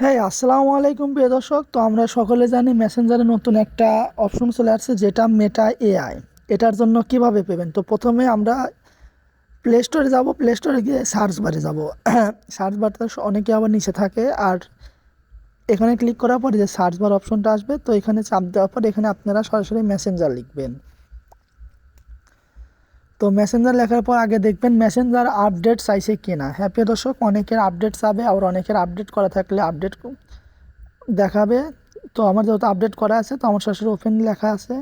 হ্যাঁ আসসালামু আলাইকুম প্রিয় দর্শক। তো আমরা সকলে জানি মেসেঞ্জারে নতুন একটা অপশন চলে আসছে, যেটা মেটা এআই এটার জন্য কীভাবে পেবেন তো প্রথমে আমরা প্লে স্টোরে যাব। প্লে স্টোরে গিয়ে সার্চ বারে যাব। সার্চ বারটা অনেকে আবার নিচে থাকে। আর এখানে ক্লিক করার পরে যে সার্চ বার অপশনটা আসবে, তো এখানে চাপ দেওয়ার পর এখানে আপনারা সরাসরি মেসেঞ্জার লিখবেন। তো মেসেঞ্জার লেখার পর আগে দেখবেন মেসেঞ্জার আপডেট চাইছে কিনা। হ্যাঁ প্রিয় দর্শক, অনেকের আপডেট চাবে আবার অনেকের আপডেট করা থাকলে আপডেট দেখাবে। তো আমার যেহেতু আপডেট করা আছে, তো আমার সরাসরি ওপেন লেখা আছে।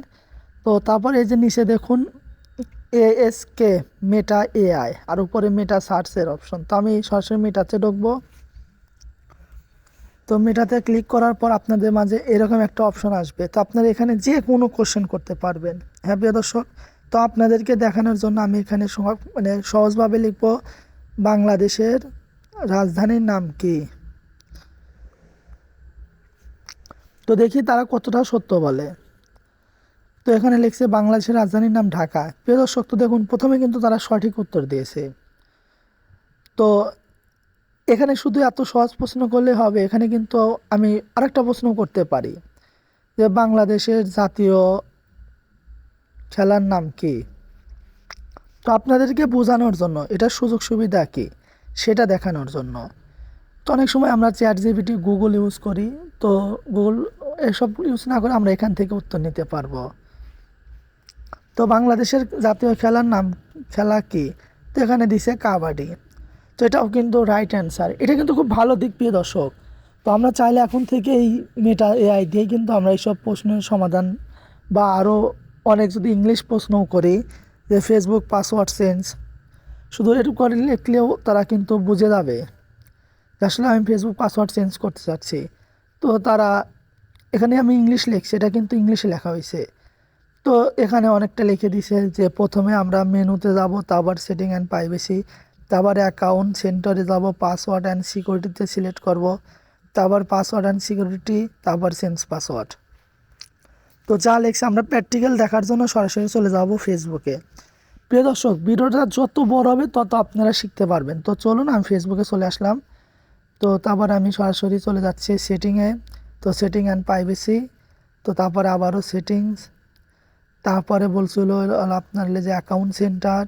তো তারপর এই যে নিচে দেখুন এএসকে মেটা এআই আর উপরে মেটা সার্চের অপশন তো আমি সরাসরি মেটাতে ঢুকবো। তো মেটাতে ক্লিক করার পর আপনাদের মাঝে এরকম একটা অপশন আসবে। তো আপনারা এখানে যে কোনো কোশ্চেন করতে পারবেন। হ্যাঁ প্রিয় দর্শক তো আপনাদেরকে দেখানোর জন্য আমি এখানে মানে সহজভাবে লিখব বাংলাদেশের রাজধানীর নাম কি? তো দেখি তারা কতটা সত্য বলে। তো এখানে লিখছে বাংলাদেশের রাজধানীর নাম ঢাকা। প্রিয় দর্শক, তো দেখুন, প্রথমে কিন্তু তারা সঠিক উত্তর দিয়েছে। তো এখানে শুধু এত সহজ প্রশ্ন করলে হবে, এখানে কিন্তু আমি আরেকটা প্রশ্ন করতে পারি। যে বাংলাদেশের জাতীয় খেলার নাম কি? তো আপনাদেরকে বোঝানোর জন্য এটার সুযোগ সুবিধা কি? সেটা দেখানোর জন্য। তো অনেক সময় আমরা চ্যাট জিবিটি গুগল ইউজ করি, তো গুগল এসব ইউজ না করে আমরা এখান থেকে উত্তর নিতে পারব। তো বাংলাদেশের জাতীয় খেলার নাম, খেলা কি? তো এখানে দিছে কাবাডি। তো এটাও কিন্তু রাইট অ্যান্সার এটা কিন্তু খুব ভালো দিক, প্রিয় দর্শক। তো আমরা চাইলে এখন থেকে এই মেটা এআই দিয়ে কিন্তু আমরা এইসব প্রশ্নের সমাধান বা আরও অনেক যদি ইংলিশ প্রশ্নও করি, যে ফেসবুক পাসওয়ার্ড চেঞ্জ শুধু এটুকু করে লিখলেও তারা কিন্তু বুঝে যাবে আসলে আমি ফেসবুক পাসওয়ার্ড চেঞ্জ করতে চাচ্ছি। তো তারা, এখানে আমি ইংলিশ লিখছি, এটা কিন্তু ইংলিশে লেখা হয়েছে। তো এখানে অনেকটা লিখে দিছে যে প্রথমে আমরা মেনুতে যাব, তারপর সেটিং অ্যান্ড প্রাইভেসি তারপর অ্যাকাউন্ট সেন্টারে যাব পাসওয়ার্ড অ্যান্ড সিকিউরিটিতে সিলেক্ট করব, তারপর পাসওয়ার্ড অ্যান্ড সিকিউরিটি তারপর চেঞ্জ পাসওয়ার্ড তো যা লেখছে, আমরা প্র্যাকটিক্যাল দেখার জন্য সরাসরি চলে যাব ফেসবুকে প্রিয় দর্শক, ভিডিওটা যত বড় হবে, তত আপনারা শিখতে পারবেন। তো চলুন, আমি ফেসবুকে চলে আসলাম। তো তারপর আমি সরাসরি চলে যাচ্ছি সেটিংয়ে তো সেটিং অ্যান্ড প্রাইভেসি তো তারপরে আবারও সেটিংস তারপরে বলছিল আপনার যে অ্যাকাউন্ট সেন্টার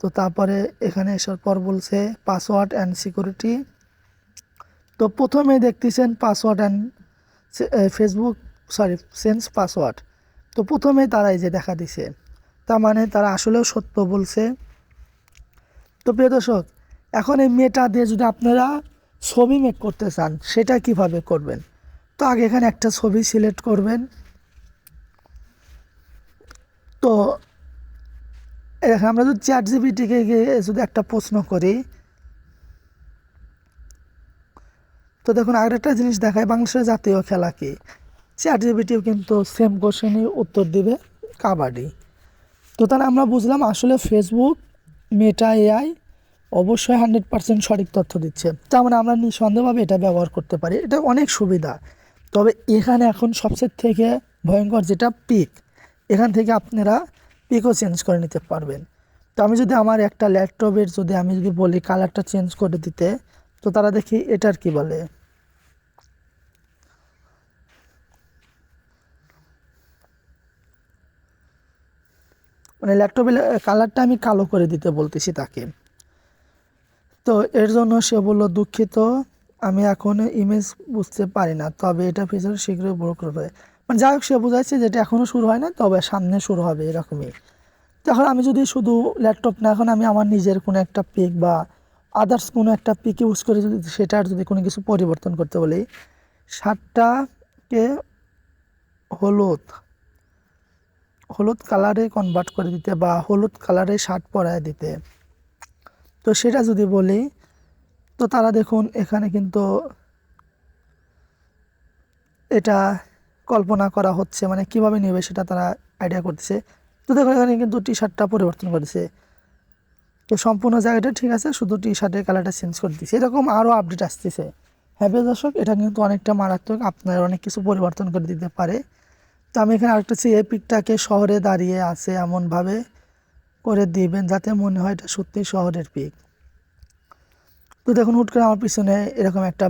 তো তারপরে এখানে আসার পর বলছে পাসওয়ার্ড অ্যান্ড সিকিউরিটি তো প্রথমে দেখতেছেন password and Facebook sorry sense password তো প্রথমে তারা এই যে দেখা দিছে, তার মানে তারা আসলেও সত্য বলছে। তো প্রিয় দর্শক, এখন এই মেটা দিয়ে যদি আপনারা ছবি মেক করতে চান, সেটা কীভাবে করবেন? তো আগে এখানে একটা ছবি সিলেক্ট করবেন। তো আমরা যদি চ্যাট জিবিটিকে গিয়ে যদি একটা প্রশ্ন করি, তো দেখুন, আরেকটা জিনিস দেখায়, বাংলাদেশের জাতীয় খেলা কি? চ্যাট জিবিটিও কিন্তু সেম কোশ্চেনই উত্তর দিবে কাবাডি। তো তাহলে আমরা বুঝলাম আসলে ফেসবুক মেটা এআই অবশ্যই হান্ড্রেড পার্সেন্ট সঠিক তথ্য দিচ্ছে। তার মানে আমরা নিঃসন্দেহভাবে এটা ব্যবহার করতে পারি। এটা অনেক সুবিধা। তবে এখানে এখন সবচেয়ে থেকে ভয়ঙ্কর যেটা পিক এখান থেকে আপনারা পিকও চেঞ্জ করে নিতে পারবেন। তো আমি যদি আমার একটা ল্যাপটপের যদি আমি যদি বলি কালারটা চেঞ্জ করে দিতে, তো তারা দেখি এটার কি বলে? মানে ল্যাপটপের কালারটা আমি কালো করে দিতে বলতেছি তাকে। তো এর জন্য সে বলল, দুঃখিত, আমি এখন ইমেজ বুঝতে পারি না, তবে এটা ফিচার শীঘ্রই বড় করবে। মানে যাই হোক, সে বোঝাচ্ছে যেটা এখনও শুরু হয় না তবে সামনে শুরু হবে এরকমই। তো এখন আমি যদি শুধু ল্যাপটপ না, এখন আমি আমার নিজের কোনো একটা পিক বা আদার্স কোনো একটা পিক ইউজ করে যদি সেটার যদি কোনো কিছু পরিবর্তন করতে বলি সাতটাকে হলুদ হলুদ কালারে কনভার্ট করে দিতে বা হলুদ কালারে শার্ট পরায় দিতে। তো সেটা যদি বলি, তো তারা দেখুন এখানে কিন্তু এটা কল্পনা করা হচ্ছে মানে কীভাবে নেবে সেটা তারা আইডিয়া করতেছে। তো দেখুন এখানে কিন্তু টি শার্টটা পরিবর্তন করেছে। তো সম্পূর্ণ জায়গাটা ঠিক আছে, শুধু টি শার্টের কালারটা চেঞ্জ করে দিচ্ছে এরকম আরও আপডেট আসতেছে। হ্যাঁ দর্শক, এটা কিন্তু অনেকটা মারাত্মক, আপনার অনেক কিছু পরিবর্তন করে দিতে পারে। তো আমি এখানে আরেকটা চেয়ে পিকটাকে শহরে দাঁড়িয়ে আছে এমনভাবে করে দিবেন যাতে মনে হয় এটা সত্যি শহরের পিক। তো দেখুন, হুট করে আমার পিছনে এরকম একটা